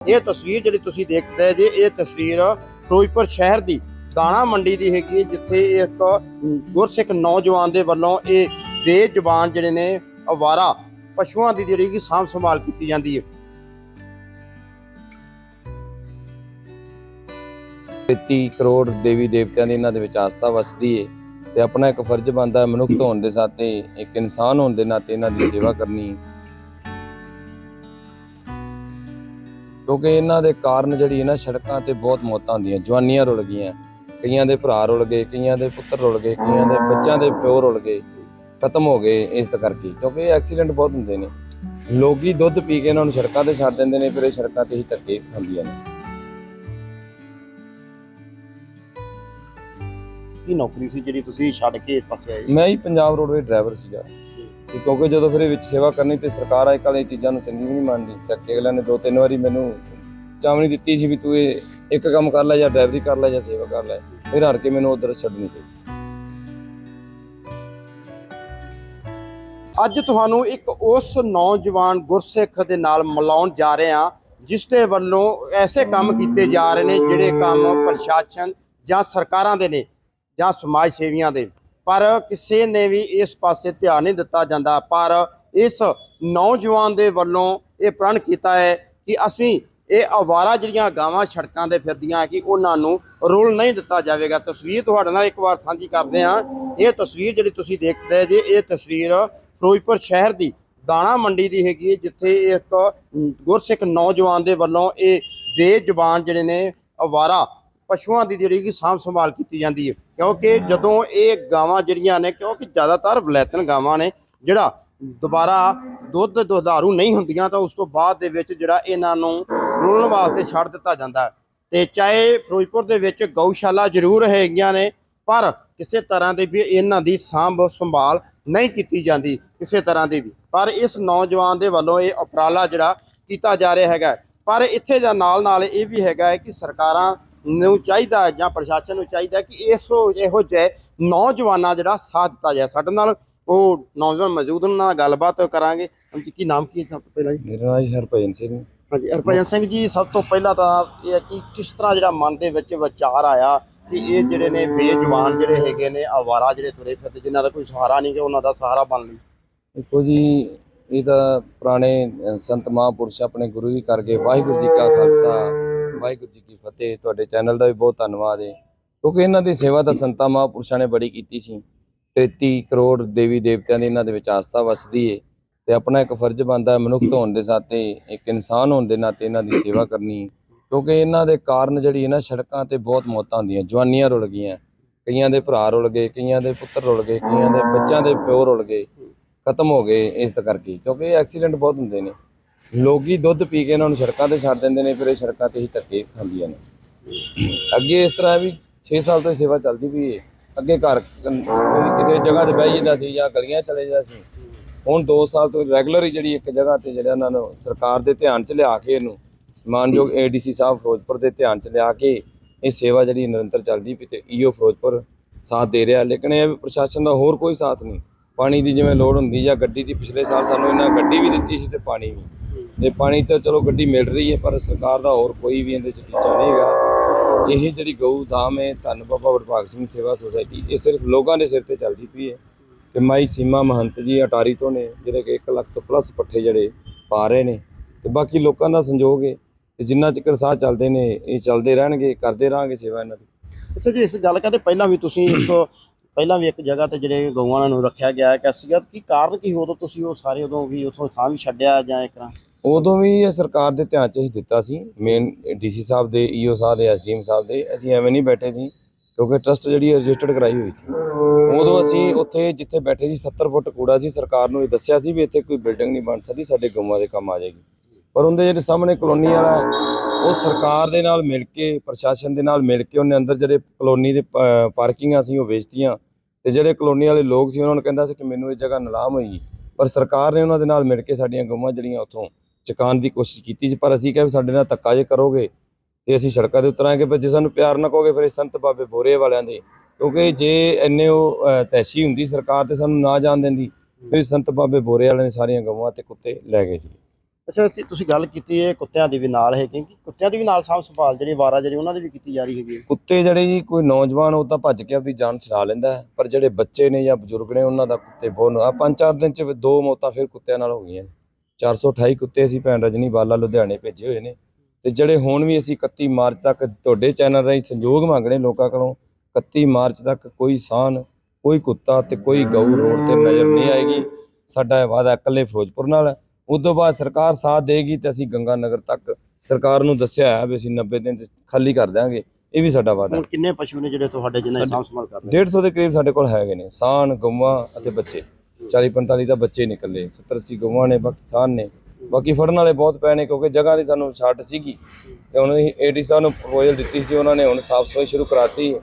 ਇਹ ਤਸਵੀਰ ਜਿਹੜੀ ਤੁਸੀਂ ਦੇਖ ਰਹੇ ਜੇ ਇਹ ਤਸਵੀਰ ਫਿਰੋਜ਼ਪੁਰ ਸ਼ਹਿਰ ਦੀ ਦਾਣਾ ਮੰਡੀ ਦੀ ਹੈਗੀ ਹੈ, ਜਿੱਥੇ ਇੱਕ ਗੁਰਸਿੱਖ ਨੌਜਵਾਨ ਦੇ ਵੱਲੋਂ ਇਹ ਬੇਜ਼ੁਬਾਨ ਜਿਹੜੇ ਨੇ ਅਵਾਰਾ ਪਸ਼ੂਆਂ ਦੀ ਜਿਹੜੀ ਕਿ ਸਾਂਭ ਸੰਭਾਲ ਕੀਤੀ ਜਾਂਦੀ ਹੈ। 33 ਕਰੋੜ ਦੇਵੀ ਦੇਵਤਿਆਂ ਦੀ ਇਹਨਾਂ ਦੇ ਵਿੱਚ ਆਸਥਾ ਵਸਦੀ ਏ ਤੇ ਆਪਣਾ ਇੱਕ ਫਰਜ਼ ਬਣਦਾ ਮਨੁੱਖ ਹੋਣ ਦੇ ਨਾਤੇ ਇੱਕ ਇਨਸਾਨ ਹੋਣ ਦੇ ਨਾਤੇ ਇਹਨਾਂ ਦੀ ਸੇਵਾ ਕਰਨੀ। ਕਿਉਂਕਿ ਇਹਨਾਂ ਦੇ ਕਾਰਨ ਜਿਹੜੀ ਇਹਨਾਂ ਸੜਕਾਂ ਤੇ ਬਹੁਤ ਮੌਤਾਂ ਹੁੰਦੀਆਂ ਜਵਾਨੀਆਂ ਰੁਲ ਗਈਆਂ। ਕਈਆਂ ਦੇ ਭਰਾ ਰੁਲ ਗਏ ਕਈਆਂ ਦੇ ਪੁੱਤਰ ਰੁਲ ਗਏ ਕਈਆਂ ਦੇ ਬੱਚਿਆਂ ਦੇ ਪਿਓ ਰੁਲ ਗਏ ਖਤਮ ਹੋ ਗਏ ਇਸ ਕਰਕੇ। ਕਿਉਂਕਿ ਇਹ ਐਕਸੀਡੈਂਟ ਬਹੁਤ ਹੁੰਦੇ ਨੇ। ਲੋਕੀ ਦੁੱਧ ਪੀ ਕੇ ਇਹਨਾਂ ਨੂੰ ਸੜਕਾਂ ਤੇ ਛੱਡ ਦਿੰਦੇ ਨੇ ਫਿਰ ਇਹ ਸੜਕਾਂ ਤੇ ਹੀ ਧੱਕੇ ਖਾਂਦੀਆਂ ਨੇ। ਕੀ ਨੌਕਰੀ ਸੀ ਜਿਹੜੀ ਤੁਸੀਂ ਛੱਡ ਕੇ ਇਸ ਪਾਸੇ ਆਏ ਮੈਂ ਹੀ ਪੰਜਾਬ ਰੋਡਵੇ ਡਰਾਈਵਰ ਸੀਗਾ। ਤੇ ਕਿਉਂਕਿ ਜਦੋਂ ਫਿਰ ਇਹ ਵਿੱਚ ਸੇਵਾ ਕਰਨੀ ਤੇ ਸਰਕਾਰ ਅੱਜ ਕੱਲ੍ਹ ਇਹ ਚੀਜ਼ਾਂ ਨੂੰ ਚੰਗੀ ਵੀ ਨਹੀਂ ਮੰਨਦੀ। ਚੱਕ ਕੇ ਅਗਲਿਆਂ ਨੇ ਦੋ ਤਿੰਨ ਵਾਰੀ ਮੈਨੂੰ ਚਾਵਣੀ ਦਿੱਤੀ ਸੀ ਵੀ ਤੂੰ ਇਹ ਇੱਕ ਕੰਮ ਕਰ ਲੈ ਜਾਂ ਡਰਾਈਵਰੀ ਕਰ ਲੈ ਜਾਂ ਸੇਵਾ ਕਰ ਲੈ। ਫਿਰ ਹਰ ਕੇ ਮੈਨੂੰ ਉਧਰ ਛੱਡਣੀ ਪਈ ਅੱਜ ਤੁਹਾਨੂੰ ਇੱਕ ਉਸ ਨੌਜਵਾਨ ਗੁਰਸਿੱਖ ਦੇ ਨਾਲ ਮਿਲਾਉਣ ਜਾ ਰਹੇ ਹਾਂ, ਜਿਸ ਦੇ ਵੱਲੋਂ ਐਸੇ ਕੰਮ ਕੀਤੇ ਜਾ ਰਹੇ ਨੇ ਜਿਹੜੇ ਕੰਮ ਪ੍ਰਸ਼ਾਸਨ ਜਾਂ ਸਰਕਾਰਾਂ ਦੇ ਨੇ ਜਾਂ ਸਮਾਜ ਸੇਵੀਆਂ ਦੇ। ਪਰ ਕਿਸੇ ਨੇ ਵੀ ਇਸ ਪਾਸੇ ਧਿਆਨ ਨਹੀਂ ਦਿੱਤਾ ਜਾਂਦਾ। ਪਰ ਇਸ ਨੌਜਵਾਨ ਦੇ ਵੱਲੋਂ ਇਹ ਪ੍ਰਣ ਕੀਤਾ ਹੈ ਕਿ ਅਸੀਂ ਇਹ ਆਵਾਰਾ ਜਿਹੜੀਆਂ ਗਾਵਾਂ ਸੜਕਾਂ ਦੇ ਫਿਰਦੀਆਂ ਕਿ ਉਹਨਾਂ ਨੂੰ ਰੋਲ ਨਹੀਂ ਦਿੱਤਾ ਜਾਵੇਗਾ। ਤਸਵੀਰ ਤੁਹਾਡੇ ਨਾਲ ਇੱਕ ਵਾਰ ਸਾਂਝੀ ਕਰਦੇ ਹਾਂ। ਇਹ ਤਸਵੀਰ ਜਿਹੜੀ ਤੁਸੀਂ ਦੇਖ ਰਹੇ ਜੇ ਇਹ ਤਸਵੀਰ ਫਿਰੋਜ਼ਪੁਰ ਸ਼ਹਿਰ ਦੀ ਦਾਣਾ ਮੰਡੀ ਦੀ ਹੈਗੀ ਹੈ, ਜਿੱਥੇ ਇੱਕ ਗੁਰਸਿੱਖ ਨੌਜਵਾਨ ਦੇ ਵੱਲੋਂ ਇਹ ਬੇਜ਼ੁਬਾਨ ਜਿਹੜੇ ਨੇ ਅਵਾਰਾ ਪਸ਼ੂਆਂ ਦੀ ਜਿਹੜੀ ਕਿ ਸਾਂਭ ਸੰਭਾਲ ਕੀਤੀ ਜਾਂਦੀ ਹੈ। ਕਿਉਂਕਿ ਜਦੋਂ ਇਹ ਗਾਵਾਂ ਜਿਹੜੀਆਂ ਨੇ, ਕਿਉਂਕਿ ਜ਼ਿਆਦਾਤਰ ਵਲੈਤਨ ਗਾਵਾਂ ਨੇ, ਜਿਹੜਾ ਦੁਬਾਰਾ ਦੁੱਧ ਦੁਧਾਰੂ ਨਹੀਂ ਹੁੰਦੀਆਂ, ਤਾਂ ਉਸ ਤੋਂ ਬਾਅਦ ਦੇ ਵਿੱਚ ਜਿਹੜਾ ਇਹਨਾਂ ਨੂੰ ਰੁਲਣ ਵਾਸਤੇ ਛੱਡ ਦਿੱਤਾ ਜਾਂਦਾ ਹੈ। ਤੇ ਚਾਹੇ ਫਿਰੋਜ਼ਪੁਰ ਦੇ ਵਿੱਚ ਗਊਸ਼ਾਲਾ ਜ਼ਰੂਰ ਹੈਗੀਆਂ ਨੇ, ਪਰ ਕਿਸੇ ਤਰ੍ਹਾਂ ਦੇ ਵੀ ਇਹਨਾਂ ਦੀ ਸਾਂਭ ਸੰਭਾਲ ਨਹੀਂ ਕੀਤੀ ਜਾਂਦੀ, ਕਿਸੇ ਤਰ੍ਹਾਂ ਦੀ ਵੀ। ਪਰ ਇਸ ਨੌਜਵਾਨ ਦੇ ਵੱਲੋਂ ਇਹ ਉਪਰਾਲਾ ਜਿਹੜਾ ਕੀਤਾ ਜਾ ਰਿਹਾ ਹੈਗਾ ਪਰ ਇੱਥੇ ਦਾ ਨਾਲ ਨਾਲ ਇਹ ਵੀ ਹੈਗਾ ਹੈ ਕਿ ਸਰਕਾਰਾਂ ਨੂੰ ਚਾਹੀਦਾ ਜਾਂ ਪ੍ਰਸ਼ਾਸਨ ਨੂੰ ਚਾਹੀਦਾ ਕਿ ਇਸ ਇਹੋ ਜਿਹੇ ਨੌਜਵਾਨਾਂ ਜਿਹੜਾ ਸਾਥ ਦਿੱਤਾ ਜਾਏ। ਸਾਡੇ ਨਾਲ ਉਹ ਨੌਜਵਾਨ ਮੌਜੂਦ ਉਹਨਾਂ ਨਾਲ ਗੱਲਬਾਤ ਕਰਾਂਗੇ। ਕੀ ਨਾਮ ਕੀ ਸਭ ਤੋਂ ਪਹਿਲਾਂ ਜੀ? ਮੇਰਾ ਨਾਮ ਜੀ ਹਰਭਜਨ ਸਿੰਘ। ਹਾਂਜੀ ਹਰਭਜਨ ਸਿੰਘ ਜੀ ਸਭ ਤੋਂ ਪਹਿਲਾਂ ਤਾਂ ਇਹ ਹੈ ਕਿ ਕਿਸ ਤਰ੍ਹਾਂ ਜਿਹੜਾ ਮਨ ਦੇ ਵਿੱਚ ਵਿਚਾਰ ਆਇਆ ਕਿ ਇਹ ਜਿਹੜੇ ਨੇ ਬੇਜਵਾਨ ਜਿਹੜੇ ਹੈਗੇ ਨੇ ਆਵਾਰਾ ਜਿਹੜੇ ਤੁਰੇ ਫਿਰਦੇ ਜਿਨ੍ਹਾਂ ਦਾ ਕੋਈ ਸਹਾਰਾ ਨਹੀਂ ਕਿ ਉਹਨਾਂ ਦਾ ਸਹਾਰਾ ਬਣ ਲਈ ਦੇਖੋ ਜੀ ਇਹ ਤਾਂ ਪੁਰਾਣੇ ਸੰਤ ਮਹਾਂਪੁਰਸ਼ ਆਪਣੇ ਗੁਰੂ ਜੀ ਕਰਕੇ ਵਾਹਿਗੁਰੂ ਜੀ ਕਾ ਖਾਲਸਾ ਵਾਹਿਗੁਰੂ ਜੀ ਕੀ ਫਤਿਹ। ਤੁਹਾਡੇ ਚੈਨਲ ਦਾ ਵੀ ਬਹੁਤ ਧੰਨਵਾਦ ਹੈ ਕਿਉਂਕਿ ਇਹਨਾਂ ਦੀ ਸੇਵਾ ਤਾਂ ਸੰਤਾਂ ਮਹਾਂਪੁਰਸ਼ਾਂ ਨੇ ਬੜੀ ਕੀਤੀ ਸੀ। 33 ਕਰੋੜ ਦੇਵੀ ਦੇਵਤਿਆਂ ਦੀ ਇਹਨਾਂ ਦੇ ਵਿੱਚ ਆਸਥਾ ਵਸਦੀ ਏ। ਤੇ ਆਪਣਾ ਇੱਕ ਫਰਜ਼ ਬਣਦਾ ਹੈ, ਮਨੁੱਖ ਹੋਣ ਦੇ ਨਾਤੇ, ਇੱਕ ਇਨਸਾਨ ਹੋਣ ਦੇ ਨਾਤੇ ਇਹਨਾਂ ਦੀ ਸੇਵਾ ਕਰਨੀ। ਕਿਉਂਕਿ ਇਹਨਾਂ ਦੇ ਕਾਰਨ ਜਿਹੜੀ ਇਹਨਾਂ ਸੜਕਾਂ ਤੇ ਬਹੁਤ ਮੌਤਾਂ ਹੁੰਦੀਆਂ। ਜਵਾਨੀਆਂ ਰੁਲ ਗਈਆਂ। ਕਈਆਂ ਦੇ ਭਰਾ ਰੁਲ ਗਏ, ਕਈਆਂ ਦੇ ਪੁੱਤਰ ਰੁਲ ਗਏ, ਕਈਆਂ ਦੇ ਬੱਚਿਆਂ ਦੇ ਪਿਓ ਰੁਲ ਗਏ। ਖਤਮ ਹੋ ਗਏ ਇਸ ਕਰਕੇ। ਕਿਉਂਕਿ ਇਹ ਐਕਸੀਡੈਂਟ ਬਹੁਤ ਹੁੰਦੇ ਨੇ। ਲੋਕੀ ਦੁੱਧ ਪੀ ਕੇ ਇਹਨਾਂ ਨੂੰ ਸੜਕਾਂ ਤੇ ਛੱਡ ਦਿੰਦੇ ਨੇ, ਫਿਰ ਇਹ ਸੜਕਾਂ ਤੇ ਹੀ ਧੱਕੇ ਖਾਂਦੀਆਂ ਨੇ। ਅੱਗੇ ਇਸ ਤਰ੍ਹਾਂ ਵੀ 6 ਸਾਲ ਤੋਂ ਇਹ ਸੇਵਾ ਚੱਲਦੀ ਪਈ ਹੈ ਅੱਗੇ ਘਰ ਕੰ- ਕੋਈ ਕਿਤੇ ਜਗ੍ਹਾ ਤੇ ਬਹਿ ਜਾਂਦਾ ਸੀ ਜਾਂ ਗਲੀਆਂ ਚਲੇ ਜਾਂਦਾ ਸੀ। ਹੁਣ 2 ਸਾਲ ਤੋਂ ਰੈਗੂਲਰ ਹੀ ਜਿਹੜੀ ਇੱਕ ਜਗ੍ਹਾ ਤੇ ਜਿਹੜਾ ਉਹਨਾਂ ਨੂੰ ਸਰਕਾਰ ਦੇ ਧਿਆਨ 'ਚ ਲਿਆ ਕੇ ਇਹਨੂੰ, ਮਾਨਯੋਗ ਏਡੀਸੀ ਸਾਹਿਬ ਫਿਰੋਜ਼ਪੁਰ ਦੇ ਧਿਆਨ 'ਚ ਲਿਆ ਕੇ ਇਹ ਸੇਵਾ ਜਿਹੜੀ ਨਿਰੰਤਰ ਚੱਲਦੀ ਪਈ ਤੇ ਈਓ ਫਿਰੋਜ਼ਪੁਰ ਸਾਥ ਦੇ ਰਿਹਾ। ਲੇਕਿਨ ਇਹ ਪ੍ਰਸ਼ਾਸਨ ਦਾ ਹੋਰ ਕੋਈ ਸਾਥ ਨਹੀਂ। ਪਾਣੀ ਦੀ ਜਿਵੇਂ ਲੋੜ ਹੁੰਦੀ ਜਾਂ ਗੱਡੀ ਦੀ ਪਿਛਲੇ ਸਾਲ ਸਾਨੂੰ ਇਹਨਾਂ ਗੱਡੀ ਵੀ ਦਿੱਤੀ ਸੀ ਤੇ ਪਾਣੀ ਵੀ। ਤੇ ਪਾਣੀ ਤਾਂ ਚਲੋ ਗੱਡੀ ਮਿਲ ਰਹੀ ਹੈ, ਪਰ ਸਰਕਾਰ ਦਾ ਹੋਰ ਕੋਈ ਵੀ ਇਹਦੇ ਚ ਟੀਚਾ ਨਹੀਂ ਹੈਗਾ। ਇਹ ਜਿਹੜੀ ਗਊ ਧਾਮ ਹੈ, ਧੰਨ ਬਾਬਾ ਵਡਭਾਗ ਸਿੰਘ ਸੇਵਾ ਸੁਸਾਇਟੀ, ਇਹ ਸਿਰਫ ਲੋਕਾਂ ਦੇ ਸਿਰ ਤੇ ਚੱਲਦੀ ਪਈ ਹੈ। ਤੇ ਮਾਈ ਸੀਮਾ ਮਹੰਤ ਜੀ ਅਟਾਰੀ ਤੋਂ ਨੇ, ਜਿਹੜੇ ਕਿ 1 ਲੱਖ ਤੋਂ ਪਲੱਸ ਪੱਠੇ ਜਿਹੜੇ ਪਾ ਰਹੇ ਨੇ। ਤੇ ਬਾਕੀ ਲੋਕਾਂ ਦਾ ਸੰਯੋਗ ਹੈ, ਤੇ ਜਿੰਨਾ ਚਿਰ ਸਾਹ ਚੱਲਦੇ ਨੇ, ਇਹ ਚੱਲਦੇ ਰਹਿਣਗੇ, ਕਰਦੇ ਰਹਾਂਗੇ ਸੇਵਾ ਇਹਨਾਂ ਦੀ। ਅੱਛਾ ਜੀ, ਇਸ ਗੱਲ ਕਹਿੰਦੇ ਪਹਿਲਾਂ ਵੀ ਤੁਸੀਂ ਇੱਕ ਪਹਿਲਾਂ ਵੀ ਇੱਕ ਜਗ੍ਹਾ ਤੇ ਜਿਹੜੇ ਗਊਆਂ ਨੂੰ ਰੱਖਿਆ ਗਿਆ ਕਿ ਸੀਗਾ, ਕੀ ਕਾਰਨ ਕੀ ਉਦੋਂ ਤੁਸੀਂ ਉਹ ਸਾਰੇ ਉਦੋਂ ਵੀ ਉਥੋਂ ਥਾਂ ਵੀ ਛੱਡਿਆ ਜਾਂ ਇੱਕ ਤਰ੍ਹਾਂ? ਉਦੋਂ ਵੀ ਇਹ ਸਰਕਾਰ ਦੇ ਧਿਆਨ 'ਚ ਹੀ ਦਿੱਤਾ ਸੀ ਮੇਨ ਡੀਸੀ ਸਾਹਿਬ ਦੇ ਈਓ ਸਾਹਿਬ ਦੇ ਐਸਡੀਐਮ ਸਾਹਿਬ ਦੇ, ਅਸੀਂ ਐਵੇਂ ਨਹੀਂ ਬੈਠੇ ਸੀ, ਕਿਉਂਕਿ ਟਰਸਟ ਜਿਹੜੀ ਰਜਿਸਟਰਡ ਕਰਾਈ ਹੋਈ ਸੀ। ਉਦੋਂ ਅਸੀਂ ਉੱਥੇ ਜਿੱਥੇ ਬੈਠੇ ਸੀ 70 ਫੁੱਟ ਕੂੜਾ ਸੀ, ਸਰਕਾਰ ਨੂੰ ਇਹ ਦੱਸਿਆ ਸੀ ਵੀ ਇੱਥੇ ਕੋਈ ਬਿਲਡਿੰਗ ਨਹੀਂ ਬਣ ਸਕਦੀ, ਸਾਡੇ ਗਊਆਂ ਦੇ ਕੰਮ ਆ ਜਾਏਗੀ। ਪਰ ਉਹਦੇ ਜਿਹੜੇ ਸਾਹਮਣੇ ਕਲੋਨੀ ਵਾਲਾ ਉਹ ਸਰਕਾਰ ਦੇ ਨਾਲ ਮਿਲ ਕੇ, ਪ੍ਰਸ਼ਾਸਨ ਦੇ ਨਾਲ ਮਿਲ ਕੇ ਉਹਨੇ ਅੰਦਰ ਜਿਹੜੇ ਕਲੋਨੀ ਦੇ ਪਾਰਕਿੰਗਾਂ ਸੀ, ਉਹ ਵੇਚਤੀਆਂ। ਤੇ ਜਿਹੜੇ ਕਲੋਨੀ ਵਾਲੇ ਲੋਕ ਸੀ, ਉਹਨਾਂ ਨੂੰ ਕਹਿੰਦਾ ਸੀ ਕਿ ਮੈਨੂੰ ਇਹ ਜਗ੍ਹਾ ਨਿਲਾਮ ਹੋਈ। ਪਰ ਸਰਕਾਰ ਨੇ ਉਹਨਾਂ ਦੇ ਨਾਲ ਮਿਲ ਕੇ ਸਾਡੀਆਂ ਗਊਆਂ ਜਿਹੜੀਆਂ ਉੱਥੋਂ ਚੁਕਾਉਣ ਦੀ ਕੋਸ਼ਿਸ਼ ਕੀਤੀ ਸੀ। ਪਰ ਅਸੀਂ ਕਿਹਾ ਵੀ ਸਾਡੇ ਨਾਲ ਧੱਕਾ ਜੇ ਕਰੋਗੇ, ਤੇ ਅਸੀਂ ਸੜਕਾਂ 'ਤੇ ਉਤਰਾਂਗੇ ਪਰ ਜੇ ਸਾਨੂੰ ਪਿਆਰ ਨਾ ਕਹੋਗੇ, ਫਿਰ ਸੰਤ ਬਾਬੇ ਬੋਰੇ ਵਾਲਿਆਂ ਦੇ। ਕਿਉਂਕਿ ਜੇ ਇੰਨੇ ਉਹ ਤੈਸ਼ੀ ਹੁੰਦੀ ਸਰਕਾਰ ਤੇ ਸਾਨੂੰ ਨਾ ਜਾਣ ਦਿੰਦੀ, ਫਿਰ ਸੰਤ ਬਾਬੇ ਬੋਰੇ ਵਾਲਿਆਂ ਨੇ ਸਾਰੀਆਂ ਗਊਆਂ ਤੇ ਕੁੱਤੇ ਲੈ ਗਏ ਸੀ। ਅੱਛਾ ਅਸੀਂ ਤੁਸੀਂ ਗੱਲ ਕੀਤੀ ਹੈ ਕੁੱਤਿਆਂ ਦੀ ਵੀ ਨਾਲ ਹੈ ਕਿਉਂਕਿ ਕੁੱਤਿਆਂ ਦੀ ਵੀ ਨਾਲ ਸਾਂਭ ਸੰਭਾਲ ਜਿਹੜੀ ਵਾਰਾ ਜਿਹੜੀ ਉਹਨਾਂ ਦੀ ਵੀ ਕੀਤੀ ਜਾ ਰਹੀ ਹੈਗੀ ਹੈ। ਕੁੱਤੇ ਜਿਹੜੇ ਜੀ ਕੋਈ ਨੌਜਵਾਨ ਉਹ ਤਾਂ ਭੱਜ ਕੇ ਆਪਦੀ ਜਾਨ ਛੁਡਾ ਲੈਂਦਾ ਹੈ, ਪਰ ਜਿਹੜੇ ਬੱਚੇ ਨੇ ਜਾਂ ਬਜ਼ੁਰਗ ਨੇ ਉਹਨਾਂ ਦਾ ਕੁੱਤੇ ਬਹੁਤ ਆ ਪੰਜ ਚਾਰ ਦਿਨ ਚ ਦੋ ਮੌਤਾਂ ਫਿਰ ਕੁੱਤਿਆਂ ਨਾਲ ਹੋ ਗਈਆਂ ਨੇ। 428 ਕੁੱਤੇ ਅਸੀਂ ਭੈਣ ਰਜਨੀ ਬਾਲਾ ਲੁਧਿਆਣੇ ਭੇਜੇ ਹੋਏ ਨੇ। ਤੇ ਜਿਹੜੇ ਹੁਣ ਵੀ ਅਸੀਂ 31 ਮਾਰਚ ਤੱਕ ਤੁਹਾਡੇ ਚੈਨਲ ਰਾਹੀਂ ਸੰਯੋਗ ਮੰਗਣੇ ਲੋਕਾਂ ਕੋਲੋਂ 31 ਮਾਰਚ ਤੱਕ ਕੋਈ ਸਾਨ ਕੋਈ ਕੁੱਤਾ ਤੇ ਕੋਈ ਗਊ ਰੋਡ ਤੇ ਨਜ਼ਰ ਨਹੀਂ ਆਏਗੀ। ਸਾਡਾ ਇਹ ਵਾਅਦਾ ਇਕੱਲੇ ਫਿਰੋਜ਼ਪੁਰ ਨਾਲ ਹੈ। ਉਸ ਤੋਂ ਬਾਅਦ ਸਰਕਾਰ ਸਾਥ ਦੇਗੀ ਤੇ ਅਸੀਂ ਗੰਗਾ ਨਗਰ ਤੱਕ ਸਰਕਾਰ ਨੂੰ ਦੱਸਿਆ ਹੈ ਵੀ ਅਸੀਂ 90 ਦਿਨ ਚ ਖਾਲੀ ਕਰ ਦਿਆਂਗੇ। ਇਹ ਵੀ ਸਾਡਾ ਵਾਅਦਾ ਹੈ। ਹੁਣ ਕਿੰਨੇ ਪਸ਼ੂ ਨੇ ਜਿਹੜੇ ਤੁਹਾਡੇ ਜਿਨ੍ਹਾਂ ਦੀ ਸਾਂਭ ਸੰਭਾਲ ਕਰ ਰਹੇ 150 ਦੇ ਕਰੀਬ ਸਾਡੇ ਕੋਲ ਹੈਗੇ ਨੇ ਸਾਨ ਗਊਆਂ ਅਤੇ ਬੱਚੇ। 40 45 ਤਾਂ ਬੱਚੇ ਨਿਕਲੇ 70 80 ਗਊਆਂ ਨੇ ਬਾਕੀ ਸਾਨ ਨੇ। ਬਾਕੀ ਫੜਨ ਵਾਲੇ ਬਹੁਤ ਪਏ ਨੇ ਕਿਉਂਕਿ ਜਗ੍ਹਾ ਦੀ ਸਾਨੂੰ ਛੱਟ ਸੀਗੀ। ਤੇ ਹੁਣ ਅਸੀਂ ਏਡੀ ਸਾਹਿਬ ਨੂੰ ਪ੍ਰਪੋਜ਼ਲ ਦਿੱਤੀ ਸੀ ਉਹਨਾਂ ਨੇ ਹੁਣ ਸਾਫ਼ ਸਫ਼ਾਈ ਸ਼ੁਰੂ ਕਰਾਤੀ।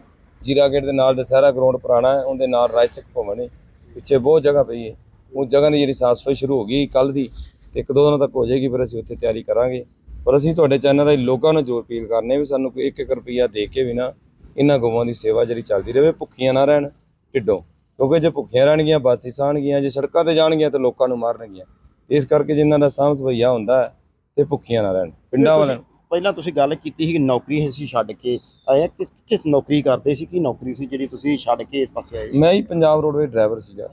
ਜੀਰਾ ਗੇਟ ਦੇ ਨਾਲ ਦਸਹਿਰਾ ਗਰਾਊਂਡ ਪੁਰਾਣਾ ਹੈ ਉਹਦੇ ਨਾਲ ਰਾਜ ਸਿੱਖ ਭਵਨ ਹੈ। ਪਿੱਛੇ ਬਹੁਤ ਜਗ੍ਹਾ ਪਈ ਹੈ। ਉਹ ਜਗ੍ਹਾ ਦੀ ਜਿਹੜੀ ਸਾਫ਼ ਸਫ਼ਾਈ ਸ਼ੁਰੂ ਹੋ ਗਈ ਕੱਲ ਦੀ। ਤੇ ਇੱਕ ਦੋ ਦਿਨਾਂ ਤੱਕ ਹੋ ਜਾਏਗੀ ਫਿਰ ਅਸੀਂ ਉੱਥੇ ਤਿਆਰੀ ਕਰਾਂਗੇ। ਪਰ ਅਸੀਂ ਤੁਹਾਡੇ ਚੈਨਲ ਰਾਹੀਂ ਲੋਕਾਂ ਨੂੰ ਜ਼ੋਰ ਅਪੀਲ ਕਰਨੇ ਵੀ ਸਾਨੂੰ ਕੋਈ ਇੱਕ ਇੱਕ ਰੁਪਈਆ ਦੇ ਕੇ ਵੀ ਨਾ ਇਹਨਾਂ ਗਊਆਂ ਦੀ ਸੇਵਾ ਜਿਹੜੀ ਚੱਲਦੀ ਰਹੇ ਭੁੱਖੀਆਂ ਨਾ ਰਹਿਣ ਢਿੱਡੋਂ। ਕਿਉਂਕਿ ਜੇ ਭੁੱਖੀਆਂ ਰਹਿਣਗੀਆਂ ਬਾਸੀ ਸਾਣਗੀਆਂ ਜੇ ਸੜਕਾਂ ਤੇ ਜਾਣਗੀਆਂ ਤਾਂ ਲੋਕਾਂ ਨੂੰ ਮਾਰਨਗੀਆਂ। ਇਸ ਕਰਕੇ ਜਿਨ੍ਹਾਂ ਦਾ ਸਾਂਭ ਸਭਈਆ ਹੁੰਦਾ ਹੈ ਤੇ ਭੁੱਖੀਆਂ ਨਾ ਰਹਿਣ। ਪਿੰਡਾਂ ਵਾਲਿਆਂ ਪਹਿਲਾਂ ਤੁਸੀਂ ਗੱਲ ਕੀਤੀ ਸੀ ਕਿ ਨੌਕਰੀ ਅਸੀਂ ਛੱਡ ਕੇ। ਹਾਂ। ਕਿਸ ਕਿਸ ਨੌਕਰੀ ਕਰਦੇ ਸੀ? ਕੀ ਨੌਕਰੀ ਸੀ ਜਿਹੜੀ ਤੁਸੀਂ ਛੱਡ ਕੇ ਇਸ ਪਾਸੇ ਆਏ ਮੈਂ ਹੀ ਪੰਜਾਬ ਰੋਡਵੇ ਡਰਾਈਵਰ ਸੀਗਾ।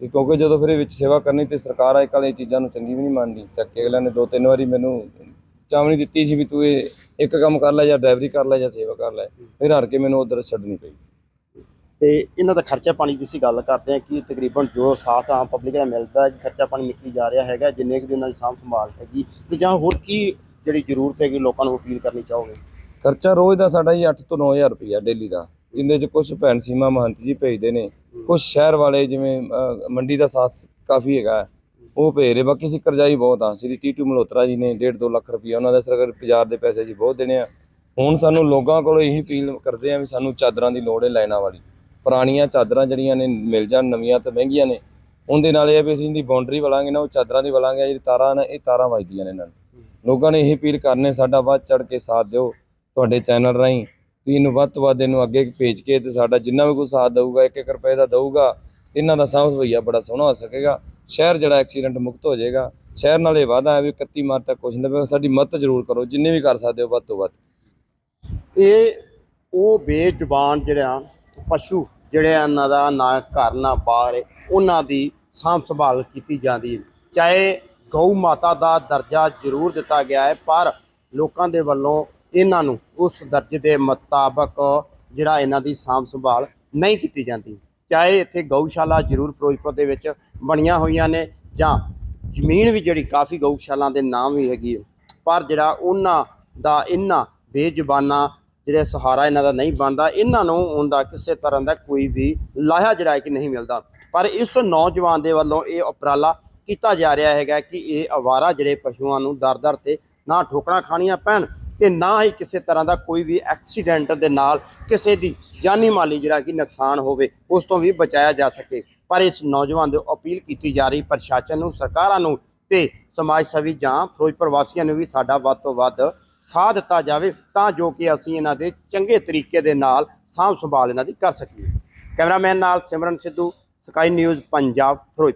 ਤੇ ਕਿਉਂਕਿ ਜਦੋਂ ਫਿਰ ਇਹ ਵਿੱਚ ਸੇਵਾ ਕਰਨੀ ਤੇ ਸਰਕਾਰ ਅੱਜ ਕੱਲ੍ਹ ਇਹ ਚੀਜ਼ਾਂ ਨੂੰ ਚੰਗੀ ਵੀ ਨਹੀਂ ਮੰਨਦੀ। ਚੱਕ ਕੇ ਅਗਲਿਆਂ ਨੇ ਦੋ ਤਿੰਨ ਵਾਰੀ ਮੈਨੂੰ ਚਾਵਣੀ ਦਿੱਤੀ ਸੀ ਵੀ ਤੂੰ ਇਹ ਇੱਕ ਕੰਮ ਕਰ ਲੈ ਜਾਂ ਡਰਾਈਵਰੀ ਕਰ ਲੈ ਜਾਂ ਸੇਵਾ ਕਰ ਲੈ। ਫਿਰ ਹਾਰ ਕੇ ਮੈਨੂੰ ਉਧਰ ਛੱਡਣੀ ਪਈ। ਤੇ ਇਹਨਾਂ ਦਾ ਖਰਚਾ ਪਾਣੀ ਦੀ ਅਸੀਂ ਗੱਲ ਕਰਦੇ ਹਾਂ ਕਿ ਤਕਰੀਬਨ ਜੋ ਸਾਥ ਆਮ ਪਬਲਿਕ ਦਾ ਮਿਲਦਾ ਹੈ ਖਰਚਾ ਪਾਣੀ ਨਿਕਲੀ ਜਾ ਰਿਹਾ ਹੈਗਾ ਜਿੰਨੇ ਕੁ ਦਿਨਾਂ ਦੀ ਸਾਂਭ ਸੰਭਾਲ ਹੈਗੀ। ਤੇ ਜਾਂ ਹੋਰ ਕੀ ਜਿਹੜੀ ਜ਼ਰੂਰਤ ਹੈਗੀ ਲੋਕਾਂ ਨੂੰ ਅਪੀਲ ਕਰਨੀ ਚਾਹੋਗੇ? ਖਰਚਾ ਰੋਜ਼ ਦਾ ਸਾਡਾ ਜੀ 8 ਤੋਂ 9000 ਰੁਪਇਆ ਡੇਲੀ ਦਾ। ਜਿੰਦੇ ਚ ਕੁਝ ਭੈਣ ਸੀਮਾ ਮਹੰਤ ਜੀ ਭੇਜਦੇ ਨੇ। ਕੁਝ ਸ਼ਹਿਰ ਵਾਲੇ ਜਿਵੇਂ ਮੰਡੀ ਦਾ ਸਾਥ ਕਾਫੀ ਹੈਗਾ ਹੈ, ਉਹ ਭੇਜ ਰਹੇ। ਬਾਕੀ ਅਸੀਂ ਕਰਜ਼ਾਈ ਬਹੁਤ ਆ ਸ੍ਰੀ ਟੀਟੂ ਮਲਹੋਤਰਾ ਜੀ ਨੇ 1.5 2 ਲੱਖ ਰੁਪਇਆ ਉਹਨਾਂ ਦਾ ਸਰਕਾਰ ਬਾਜ਼ਾਰ ਦੇ ਪੈਸੇ ਅਸੀਂ ਬਹੁਤ ਦੇਣੇ ਆ। ਹੁਣ ਸਾਨੂੰ ਲੋਕਾਂ ਕੋਲੋਂ ਇਹੀ ਅਪੀਲ ਕਰਦੇ ਆ ਵੀ ਸਾਨੂੰ ਚਾਦਰਾਂ ਦੀ ਲੋੜ ਹੈ ਲਾਈਨਾਂ ਵਾਲੀ। ਪੁਰਾਣੀਆਂ ਚਾਦਰਾਂ ਜਿਹੜੀਆਂ ਨੇ ਮਿਲ ਜਾਣ ਨਵੀਆਂ ਤੇ ਮਹਿੰਗੀਆਂ ਨੇ। ਉਹਦੇ ਨਾਲ ਇਹ ਆ ਵੀ ਅਸੀਂ ਇਹਦੀ ਬਾਉਂਡਰੀ ਵਾਲਾਂਗੇ ਨਾ ਉਹ ਚਾਦਰਾਂ ਦੀ ਵਾਲਾਂਗੇ। ਜਿਹੜੀ ਤਾਰਾਂ ਨੇ ਇਹ ਤਾਰਾਂ ਵੱਜਦੀਆਂ ਨੇ ਇਹਨਾਂ ਨੂੰ। ਲੋਕਾਂ ਨੇ ਇਹ ਅਪੀਲ ਕਰਨੇ ਸਾਡਾ ਵੱਧ ਚੜ ਕੇ ਸਾਥ ਦਿਓ। ਤੁਹਾਡੇ ਚੈਨਲ ਰਾਹੀਂ ਵੀ ਇਹਨੂੰ ਵੱਧ ਤੋਂ ਵੱਧ ਇਹਨੂੰ ਅੱਗੇ ਭੇਜ ਕੇ ਤੇ ਸਾਡਾ ਜਿੰਨਾ ਵੀ ਕੋਈ ਸਾਥ ਦਊਗਾ ਇੱਕ ਇੱਕ ਰੁਪਏ ਦਾ ਦਊਗਾ ਇਹਨਾਂ ਦਾ ਸਾਂਭ ਸਵਈਆ ਬੜਾ ਸੋਹਣਾ ਹੋ ਸਕੇਗਾ। ਸ਼ਹਿਰ ਜਿਹੜਾ ਐਕਸੀਡੈਂਟ ਮੁਕਤ ਹੋ ਜਾਏਗਾ। ਸ਼ਹਿਰ ਨਾਲ ਇਹ ਵਾਅਦਾ ਹੈ ਵੀ 31 ਮਾਰਚ ਤੱਕ ਕੁਛ ਨਾ ਸਾਡੀ ਮਦਦ ਜ਼ਰੂਰ ਕਰੋ ਜਿੰਨੇ ਵੀ ਕਰ ਸਕਦੇ ਹੋ ਵੱਧ ਤੋਂ ਵੱਧ। ਇਹ ਉਹ ਬੇਜ਼ੁਬਾਨ ਜਿਹੜਾ ਪਸ਼ੂ ਜਿਹੜੇ ਆ, ਇਹਨਾਂ ਦਾ ਨਾ ਘਰ ਨਾ ਬਾਹਰ ਉਹਨਾਂ ਦੀ ਸਾਂਭ ਸੰਭਾਲ ਕੀਤੀ ਜਾਂਦੀ ਹੈ। ਚਾਹੇ ਗਊ ਮਾਤਾ ਦਾ ਦਰਜਾ ਜ਼ਰੂਰ ਦਿੱਤਾ ਗਿਆ ਹੈ ਪਰ ਲੋਕਾਂ ਦੇ ਵੱਲੋਂ ਇਹਨਾਂ ਨੂੰ ਉਸ ਦਰਜ ਦੇ ਮੁਤਾਬਕ ਜਿਹੜਾ ਇਹਨਾਂ ਦੀ ਸਾਂਭ ਸੰਭਾਲ ਨਹੀਂ ਕੀਤੀ ਜਾਂਦੀ। ਚਾਹੇ ਇੱਥੇ ਗਊਸ਼ਾਲਾ ਜ਼ਰੂਰ ਫਿਰੋਜ਼ਪੁਰ ਦੇ ਵਿੱਚ ਬਣੀਆਂ ਹੋਈਆਂ ਨੇ ਜਾਂ ਜ਼ਮੀਨ ਵੀ ਜਿਹੜੀ ਕਾਫੀ ਗਊਸ਼ਾਲਾ ਦੇ ਨਾਮ ਵੀ ਹੈਗੀ ਹੈ। ਪਰ ਜਿਹੜਾ ਉਹਨਾਂ ਦਾ ਇਹਨਾਂ ਬੇਜ਼ੁਬਾਨਾ ਜਿਹੜੇ ਸਹਾਰਾ ਇਹਨਾਂ ਦਾ ਨਹੀਂ ਬਣਦਾ, ਇਹਨਾਂ ਨੂੰ ਉਹਦਾ ਕਿਸੇ ਤਰ੍ਹਾਂ ਦਾ ਕੋਈ ਵੀ ਲਾਹਾ ਜਿਹੜਾ ਹੈ ਕਿ ਨਹੀਂ ਮਿਲਦਾ। ਪਰ ਇਸ ਨੌਜਵਾਨ ਦੇ ਵੱਲੋਂ ਇਹ ਉਪਰਾਲਾ ਕੀਤਾ ਜਾ ਰਿਹਾ ਹੈਗਾ ਕਿ ਇਹ ਅਵਾਰਾ ਜਿਹੜੇ ਪਸ਼ੂਆਂ ਨੂੰ ਦਰ-ਦਰ ਤੇ ਨਾ ਠੋਕਰਾਂ ਖਾਣੀਆਂ ਪੈਣ ਤੇ ਨਾ ਹੀ ਕਿਸੇ ਤਰ੍ਹਾਂ ਦਾ ਕੋਈ ਵੀ ਐਕਸੀਡੈਂਟ ਦੇ ਨਾਲ ਕਿਸੇ ਦੀ ਜਾਨੀ ਮਾਲੀ ਜਿਹੜਾ ਕਿ ਨੁਕਸਾਨ ਹੋਵੇ, ਉਸ ਤੋਂ ਵੀ ਬਚਾਇਆ ਜਾ ਸਕੇ। ਪਰ ਇਸ ਨੌਜਵਾਨ ਦੇ ਅਪੀਲ ਕੀਤੀ ਜਾ ਰਹੀ ਪ੍ਰਸ਼ਾਸਨ ਨੂੰ, ਸਰਕਾਰਾਂ ਨੂੰ ਤੇ ਸਮਾਜ ਸੇਵੀ ਜਾਂ ਫਿਰੋਜ਼ਪੁਰ ਵਾਸੀਆਂ ਨੂੰ ਵੀ ਸਾਡਾ ਵੱਧ ਤੋਂ ਵੱਧ ਸਾਥ ਦਿੱਤਾ ਜਾਵੇ ਤਾਂ ਜੋ ਕਿ ਅਸੀਂ ਇਹਨਾਂ ਦੇ ਚੰਗੇ ਤਰੀਕੇ ਦੇ ਨਾਲ ਸਾਂਭ ਸੰਭਾਲ ਇਹਨਾਂ ਦੀ ਕਰ ਸਕੀਏ। ਕੈਮਰਾਮੈਨ ਨਾਲ ਸਿਮਰਨ ਸਿੱਧੂ, ਸਕਾਈ ਨਿਊਜ਼, ਪੰਜਾਬ ਫਿਰੋਜ਼